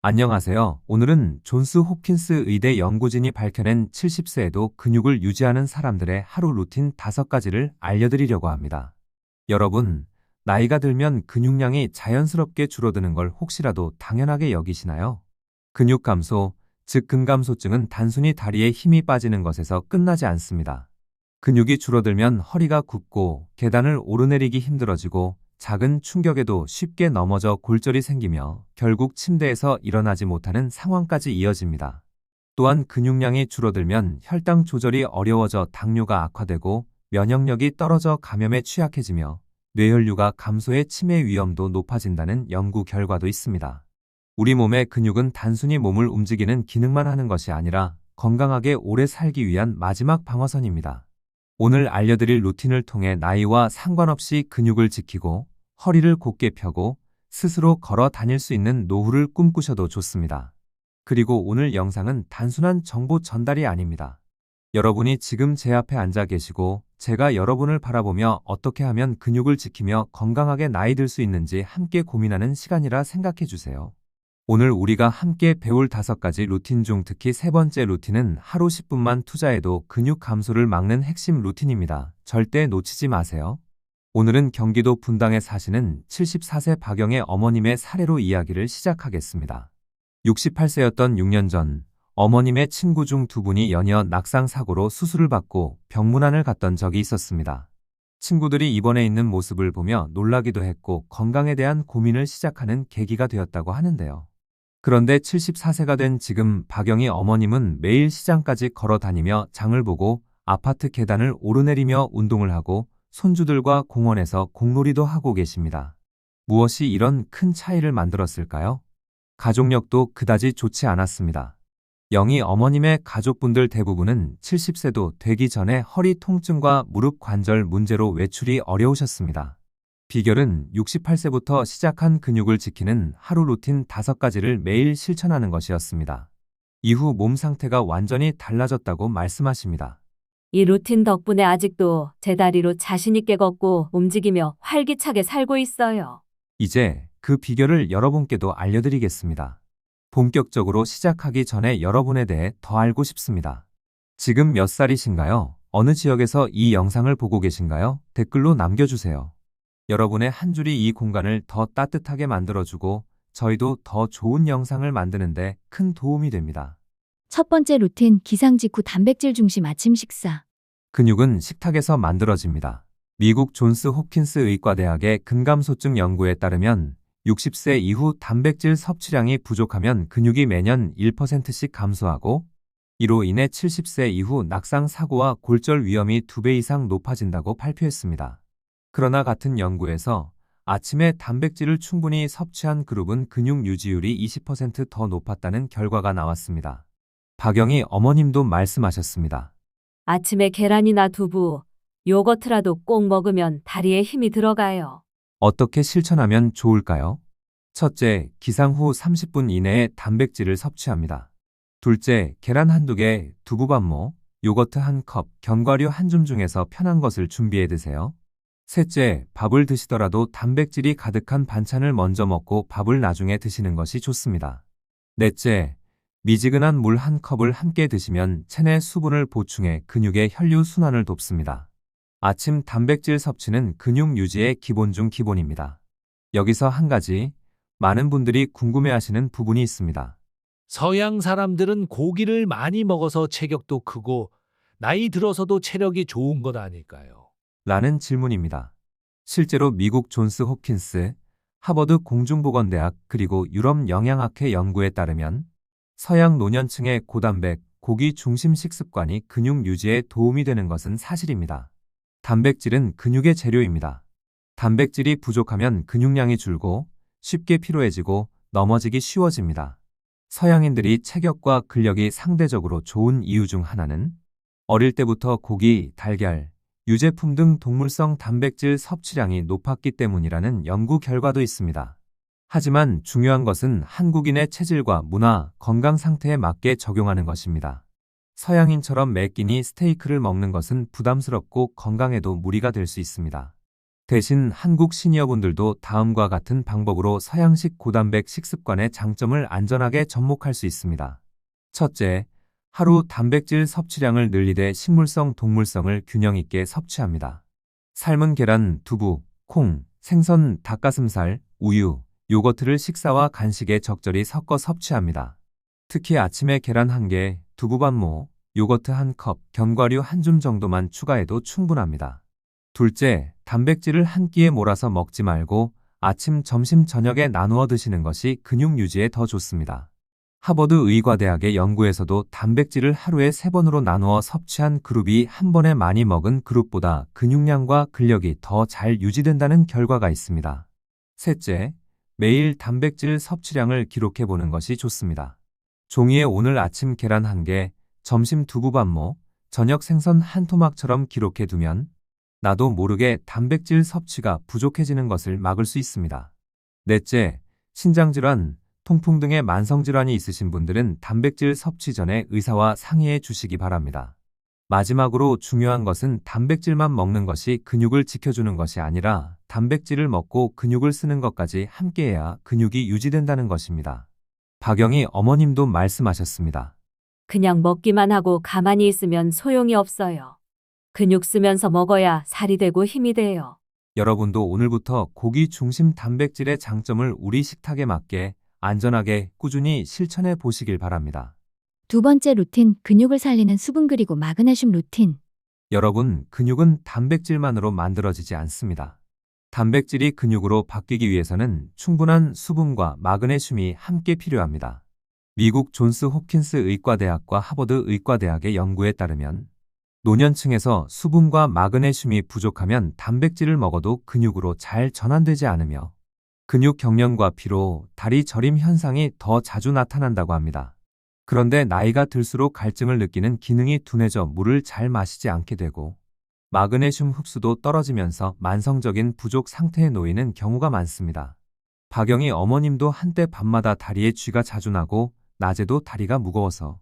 안녕하세요. 오늘은 존스 홉킨스 의대 연구진이 밝혀낸 70세에도 근육을 유지하는 사람들의 하루 루틴 5가지를 알려드리려고 합니다. 여러분, 나이가 들면 근육량이 자연스럽게 줄어드는 걸 혹시라도 당연하게 여기시나요? 근육 감소, 즉 근감소증은 단순히 다리에 힘이 빠지는 것에서 끝나지 않습니다. 근육이 줄어들면 허리가 굽고 계단을 오르내리기 힘들어지고 작은 충격에도 쉽게 넘어져 골절이 생기며 결국 침대에서 일어나지 못하는 상황까지 이어집니다. 또한 근육량이 줄어들면 혈당 조절이 어려워져 당뇨가 악화되고 면역력이 떨어져 감염에 취약해지며 뇌혈류가 감소해 치매 위험도 높아진다는 연구 결과도 있습니다. 우리 몸의 근육은 단순히 몸을 움직이는 기능만 하는 것이 아니라 건강하게 오래 살기 위한 마지막 방어선입니다. 오늘 알려드릴 루틴을 통해 나이와 상관없이 근육을 지키고 허리를 곧게 펴고 스스로 걸어 다닐 수 있는 노후를 꿈꾸셔도 좋습니다. 그리고 오늘 영상은 단순한 정보 전달이 아닙니다. 여러분이 지금 제 앞에 앉아 계시고 제가 여러분을 바라보며 어떻게 하면 근육을 지키며 건강하게 나이 들 수 있는지 함께 고민하는 시간이라 생각해 주세요. 오늘 우리가 함께 배울 다섯 가지 루틴 중 특히 세 번째 루틴은 하루 10분만 투자해도 근육 감소를 막는 핵심 루틴입니다. 절대 놓치지 마세요. 오늘은 경기도 분당에 사시는 74세 박영의 어머님의 사례로 이야기를 시작하겠습니다. 68세였던 6년 전 어머님의 친구 중 두 분이 연이어 낙상 사고로 수술을 받고 병문안을 갔던 적이 있었습니다. 친구들이 입원해 있는 모습을 보며 놀라기도 했고 건강에 대한 고민을 시작하는 계기가 되었다고 하는데요. 그런데 74세가 된 지금 박영희 어머님은 매일 시장까지 걸어 다니며 장을 보고 아파트 계단을 오르내리며 운동을 하고 손주들과 공원에서 공놀이도 하고 계십니다. 무엇이 이런 큰 차이를 만들었을까요? 가족력도 그다지 좋지 않았습니다. 영희 어머님의 가족분들 대부분은 70세도 되기 전에 허리 통증과 무릎 관절 문제로 외출이 어려우셨습니다. 비결은 68세부터 시작한 근육을 지키는 하루 루틴 5가지를 매일 실천하는 것이었습니다. 이후 몸 상태가 완전히 달라졌다고 말씀하십니다. 이 루틴 덕분에 아직도 제 다리로 자신있게 걷고 움직이며 활기차게 살고 있어요. 이제 그 비결을 여러분께도 알려드리겠습니다. 본격적으로 시작하기 전에 여러분에 대해 더 알고 싶습니다. 지금 몇 살이신가요? 어느 지역에서 이 영상을 보고 계신가요? 댓글로 남겨주세요. 여러분의 한 줄이 이 공간을 더 따뜻하게 만들어주고 저희도 더 좋은 영상을 만드는데 큰 도움이 됩니다. 첫 번째 루틴 기상 직후 단백질 중심 아침 식사. 근육은 식탁에서 만들어집니다. 미국 존스 홉킨스 의과대학의 근감소증 연구에 따르면 60세 이후 단백질 섭취량이 부족하면 근육이 매년 1%씩 감소하고 이로 인해 70세 이후 낙상 사고와 골절 위험이 2배 이상 높아진다고 발표했습니다. 그러나 같은 연구에서 아침에 단백질을 충분히 섭취한 그룹은 근육 유지율이 20%더 높았다는 결과가 나왔습니다. 박영희 어머님도 말씀하셨습니다. 아침에 계란이나 두부, 요거트라도 꼭 먹으면 다리에 힘이 들어가요. 어떻게 실천하면 좋을까요? 첫째, 기상 후 30분 이내에 단백질을 섭취합니다. 둘째, 계란 한두 개, 두부반모, 요거트 한 컵, 견과류 한 줌 중에서 편한 것을 준비해 드세요. 셋째, 밥을 드시더라도 단백질이 가득한 반찬을 먼저 먹고 밥을 나중에 드시는 것이 좋습니다. 넷째, 미지근한 물 한 컵을 함께 드시면 체내 수분을 보충해 근육의 혈류 순환을 돕습니다. 아침 단백질 섭취는 근육 유지의 기본 중 기본입니다. 여기서 한 가지, 많은 분들이 궁금해하시는 부분이 있습니다. 서양 사람들은 고기를 많이 먹어서 체격도 크고 나이 들어서도 체력이 좋은 것 아닐까요? 라는 질문입니다. 실제로 미국 존스 홉킨스, 하버드 공중보건대학 그리고 유럽 영양학회 연구에 따르면 서양 노년층의 고단백, 고기 중심 식습관이 근육 유지에 도움이 되는 것은 사실입니다. 단백질은 근육의 재료입니다. 단백질이 부족하면 근육량이 줄고 쉽게 피로해지고 넘어지기 쉬워집니다. 서양인들이 체격과 근력이 상대적으로 좋은 이유 중 하나는 어릴 때부터 고기, 달걀, 유제품 등 동물성 단백질 섭취량이 높았기 때문이라는 연구 결과도 있습니다. 하지만 중요한 것은 한국인의 체질과 문화, 건강 상태에 맞게 적용하는 것입니다. 서양인처럼 매 끼니 스테이크를 먹는 것은 부담스럽고 건강에도 무리가 될 수 있습니다. 대신 한국 시니어분들도 다음과 같은 방법으로 서양식 고단백 식습관의 장점을 안전하게 접목할 수 있습니다. 첫째, 하루 단백질 섭취량을 늘리되 식물성 동물성을 균형 있게 섭취합니다. 삶은 계란, 두부, 콩, 생선, 닭가슴살, 우유, 요거트를 식사와 간식에 적절히 섞어 섭취합니다. 특히 아침에 계란 1개, 두부반 모, 요거트 1컵, 견과류 한 줌 정도만 추가해도 충분합니다. 둘째, 단백질을 한 끼에 몰아서 먹지 말고 아침, 점심, 저녁에 나누어 드시는 것이 근육 유지에 더 좋습니다. 하버드 의과대학의 연구에서도 단백질을 하루에 세번으로 나누어 섭취한 그룹이 한 번에 많이 먹은 그룹보다 근육량과 근력이 더 잘 유지된다는 결과가 있습니다. 셋째, 매일 단백질 섭취량을 기록해 보는 것이 좋습니다. 종이에 오늘 아침 계란 1개, 점심 두부 반모, 저녁 생선 한 토막처럼 기록해 두면 나도 모르게 단백질 섭취가 부족해지는 것을 막을 수 있습니다. 넷째, 신장질환, 통풍 등의 만성질환이 있으신 분들은 단백질 섭취 전에 의사와 상의해 주시기 바랍니다. 마지막으로 중요한 것은 단백질만 먹는 것이 근육을 지켜주는 것이 아니라 단백질을 먹고 근육을 쓰는 것까지 함께해야 근육이 유지된다는 것입니다. 박영희 어머님도 말씀하셨습니다. 그냥 먹기만 하고 가만히 있으면 소용이 없어요. 근육 쓰면서 먹어야 살이 되고 힘이 돼요. 여러분도 오늘부터 고기 중심 단백질의 장점을 우리 식탁에 맞게 안전하게 꾸준히 실천해 보시길 바랍니다. 두 번째 루틴, 근육을 살리는 수분 그리고 마그네슘 루틴. 여러분, 근육은 단백질만으로 만들어지지 않습니다. 단백질이 근육으로 바뀌기 위해서는 충분한 수분과 마그네슘이 함께 필요합니다. 미국 존스 홉킨스 의과대학과 하버드 의과대학의 연구에 따르면 노년층에서 수분과 마그네슘이 부족하면 단백질을 먹어도 근육으로 잘 전환되지 않으며 근육 경련과 피로, 다리 저림 현상이 더 자주 나타난다고 합니다. 그런데 나이가 들수록 갈증을 느끼는 기능이 둔해져 물을 잘 마시지 않게 되고 마그네슘 흡수도 떨어지면서 만성적인 부족 상태에 놓이는 경우가 많습니다. 박영희 어머님도 한때 밤마다 다리에 쥐가 자주 나고 낮에도 다리가 무거워서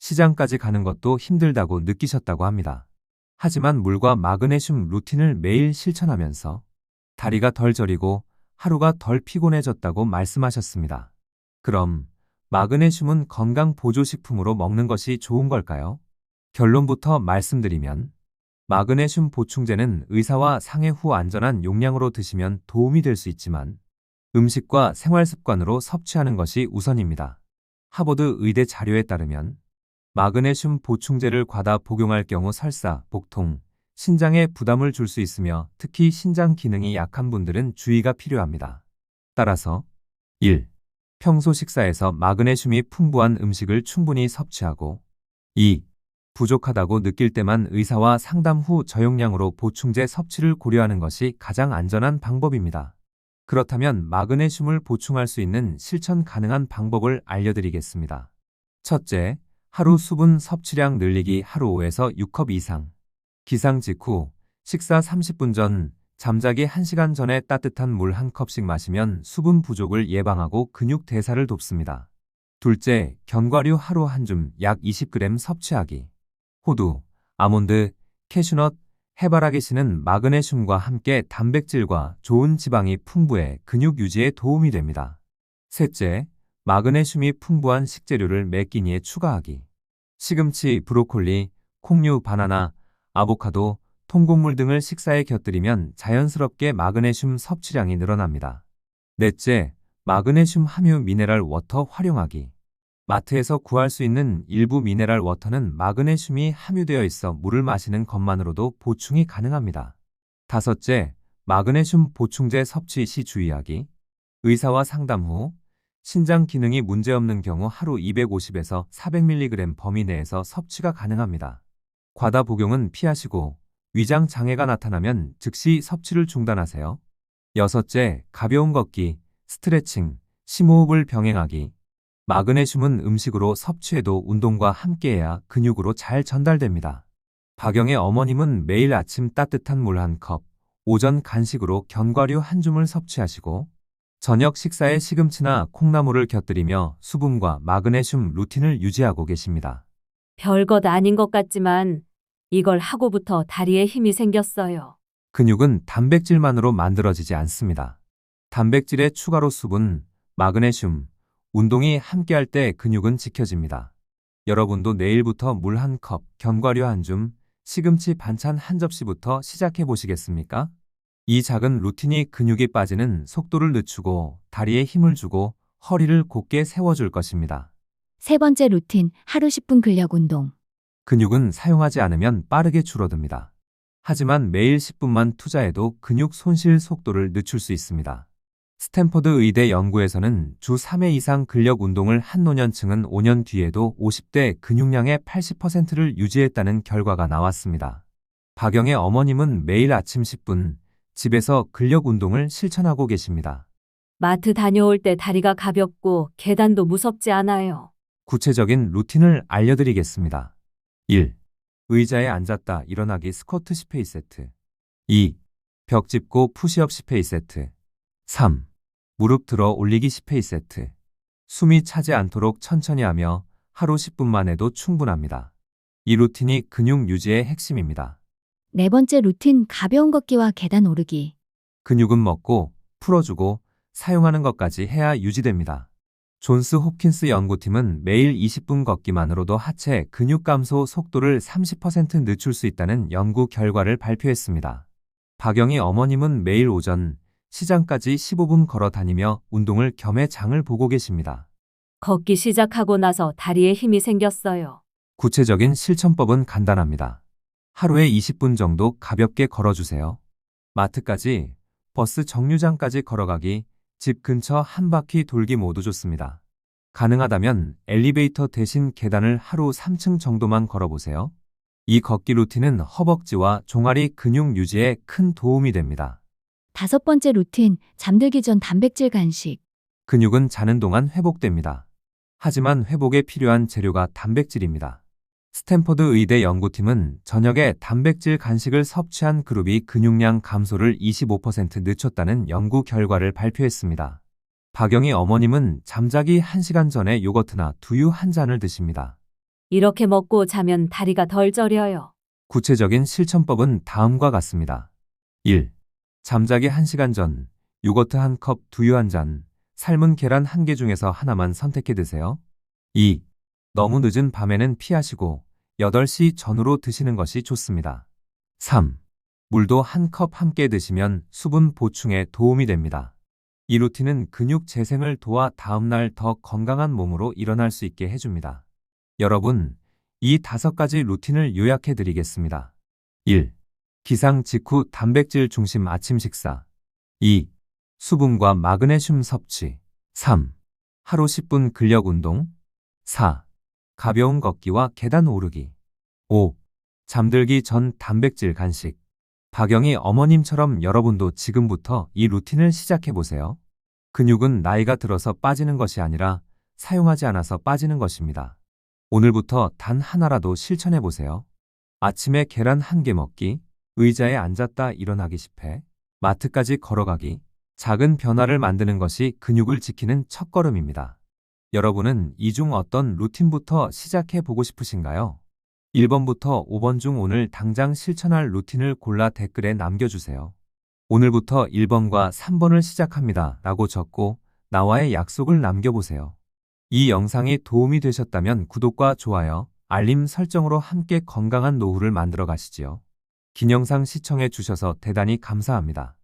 시장까지 가는 것도 힘들다고 느끼셨다고 합니다. 하지만 물과 마그네슘 루틴을 매일 실천하면서 다리가 덜 저리고 하루가 덜 피곤해졌다고 말씀하셨습니다. 그럼 마그네슘은 건강 보조식품으로 먹는 것이 좋은 걸까요? 결론부터 말씀드리면 마그네슘 보충제는 의사와 상해 후 안전한 용량으로 드시면 도움이 될 수 있지만 음식과 생활 습관으로 섭취하는 것이 우선입니다. 하버드 의대 자료에 따르면 마그네슘 보충제를 과다 복용할 경우 설사, 복통, 신장에 부담을 줄 수 있으며 특히 신장 기능이 약한 분들은 주의가 필요합니다. 따라서 1. 평소 식사에서 마그네슘이 풍부한 음식을 충분히 섭취하고 2. 부족하다고 느낄 때만 의사와 상담 후 저용량으로 보충제 섭취를 고려하는 것이 가장 안전한 방법입니다. 그렇다면 마그네슘을 보충할 수 있는 실천 가능한 방법을 알려드리겠습니다. 첫째, 하루 수분 섭취량 늘리기 하루 5에서 6컵 이상. 기상 직후, 식사 30분 전, 잠자기 1시간 전에 따뜻한 물 한 컵씩 마시면 수분 부족을 예방하고 근육 대사를 돕습니다. 둘째, 견과류 하루 한 줌 약 20g 섭취하기. 호두, 아몬드, 캐슈넛, 해바라기 씨는 마그네슘과 함께 단백질과 좋은 지방이 풍부해 근육 유지에 도움이 됩니다. 셋째, 마그네슘이 풍부한 식재료를 매 끼니에 추가하기. 시금치, 브로콜리, 콩류, 바나나, 아보카도, 통곡물 등을 식사에 곁들이면 자연스럽게 마그네슘 섭취량이 늘어납니다. 넷째, 마그네슘 함유 미네랄 워터 활용하기. 마트에서 구할 수 있는 일부 미네랄 워터는 마그네슘이 함유되어 있어 물을 마시는 것만으로도 보충이 가능합니다. 다섯째, 마그네슘 보충제 섭취 시 주의하기. 의사와 상담 후 신장 기능이 문제없는 경우 하루 250에서 400mg 범위 내에서 섭취가 가능합니다. 과다 복용은 피하시고 위장 장애가 나타나면 즉시 섭취를 중단하세요. 여섯째, 가벼운 걷기, 스트레칭, 심호흡을 병행하기. 마그네슘은 음식으로 섭취해도 운동과 함께해야 근육으로 잘 전달됩니다. 박영의 어머님은 매일 아침 따뜻한 물 한 컵, 오전 간식으로 견과류 한 줌을 섭취하시고 저녁 식사에 시금치나 콩나물을 곁들이며 수분과 마그네슘 루틴을 유지하고 계십니다. 별것 아닌 것 같지만 이걸 하고부터 다리에 힘이 생겼어요. 근육은 단백질만으로 만들어지지 않습니다. 단백질의 추가로 수분, 마그네슘, 운동이 함께할 때 근육은 지켜집니다. 여러분도 내일부터 물 한 컵, 견과류 한 줌, 시금치 반찬 한 접시부터 시작해 보시겠습니까? 이 작은 루틴이 근육이 빠지는 속도를 늦추고 다리에 힘을 주고 허리를 곧게 세워줄 것입니다. 세 번째 루틴, 하루 10분 근력 운동. 근육은 사용하지 않으면 빠르게 줄어듭니다. 하지만 매일 10분만 투자해도 근육 손실 속도를 늦출 수 있습니다. 스탠퍼드 의대 연구에서는 주 3회 이상 근력 운동을 한 노년층은 5년 뒤에도 50대 근육량의 80%를 유지했다는 결과가 나왔습니다. 박영의 어머님은 매일 아침 10분 집에서 근력 운동을 실천하고 계십니다. 마트 다녀올 때 다리가 가볍고 계단도 무섭지 않아요. 구체적인 루틴을 알려드리겠습니다. 1. 의자에 앉았다 일어나기 스쿼트 10회 세트 2. 벽 짚고 푸시업 10회 세트 3. 무릎 들어 올리기 10회 세트 숨이 차지 않도록 천천히 하며 하루 10분만 해도 충분합니다. 이 루틴이 근육 유지의 핵심입니다. 네 번째 루틴, 가벼운 걷기와 계단 오르기. 근육은 먹고 풀어주고 사용하는 것까지 해야 유지됩니다. 존스 홉킨스 연구팀은 매일 20분 걷기만으로도 하체 근육 감소 속도를 30% 늦출 수 있다는 연구 결과를 발표했습니다. 박영희 어머님은 매일 오전 시장까지 15분 걸어 다니며 운동을 겸해 장을 보고 계십니다. 걷기 시작하고 나서 다리에 힘이 생겼어요. 구체적인 실천법은 간단합니다. 하루에 20분 정도 가볍게 걸어주세요. 마트까지, 버스 정류장까지 걸어가기, 집 근처 한 바퀴 돌기 모두 좋습니다. 가능하다면 엘리베이터 대신 계단을 하루 3층 정도만 걸어보세요. 이 걷기 루틴은 허벅지와 종아리 근육 유지에 큰 도움이 됩니다. 다섯 번째 루틴, 잠들기 전 단백질 간식. 근육은 자는 동안 회복됩니다. 하지만 회복에 필요한 재료가 단백질입니다. 스탠퍼드 의대 연구팀은 저녁에 단백질 간식을 섭취한 그룹이 근육량 감소를 25% 늦췄다는 연구 결과를 발표했습니다. 박영희 어머님은 잠자기 1시간 전에 요거트나 두유 한 잔을 드십니다. 이렇게 먹고 자면 다리가 덜 저려요. 구체적인 실천법은 다음과 같습니다. 1. 잠자기 1시간 전, 요거트 한 컵, 두유 한 잔, 삶은 계란 한 개 중에서 하나만 선택해 드세요. 2. 너무 늦은 밤에는 피하시고 8시 전후로 드시는 것이 좋습니다. 3. 물도 한 컵 함께 드시면 수분 보충에 도움이 됩니다. 이 루틴은 근육 재생을 도와 다음날 더 건강한 몸으로 일어날 수 있게 해줍니다. 여러분, 이 다섯 가지 루틴을 요약해 드리겠습니다. 1. 기상 직후 단백질 중심 아침 식사. 2. 수분과 마그네슘 섭취. 3. 하루 10분 근력 운동. 4. 가벼운 걷기와 계단 오르기. 5. 잠들기 전 단백질 간식. 박영희 어머님처럼 여러분도 지금부터 이 루틴을 시작해 보세요. 근육은 나이가 들어서 빠지는 것이 아니라 사용하지 않아서 빠지는 것입니다. 오늘부터 단 하나라도 실천해 보세요. 아침에 계란 한 개 먹기, 의자에 앉았다 일어나기 10회, 마트까지 걸어가기, 작은 변화를 만드는 것이 근육을 지키는 첫걸음입니다. 여러분은 이 중 어떤 루틴부터 시작해 보고 싶으신가요? 1번부터 5번 중 오늘 당장 실천할 루틴을 골라 댓글에 남겨주세요. 오늘부터 1번과 3번을 시작합니다. 라고 적고 나와의 약속을 남겨보세요. 이 영상이 도움이 되셨다면 구독과 좋아요, 알림 설정으로 함께 건강한 노후를 만들어 가시지요. 긴 영상 시청해 주셔서 대단히 감사합니다.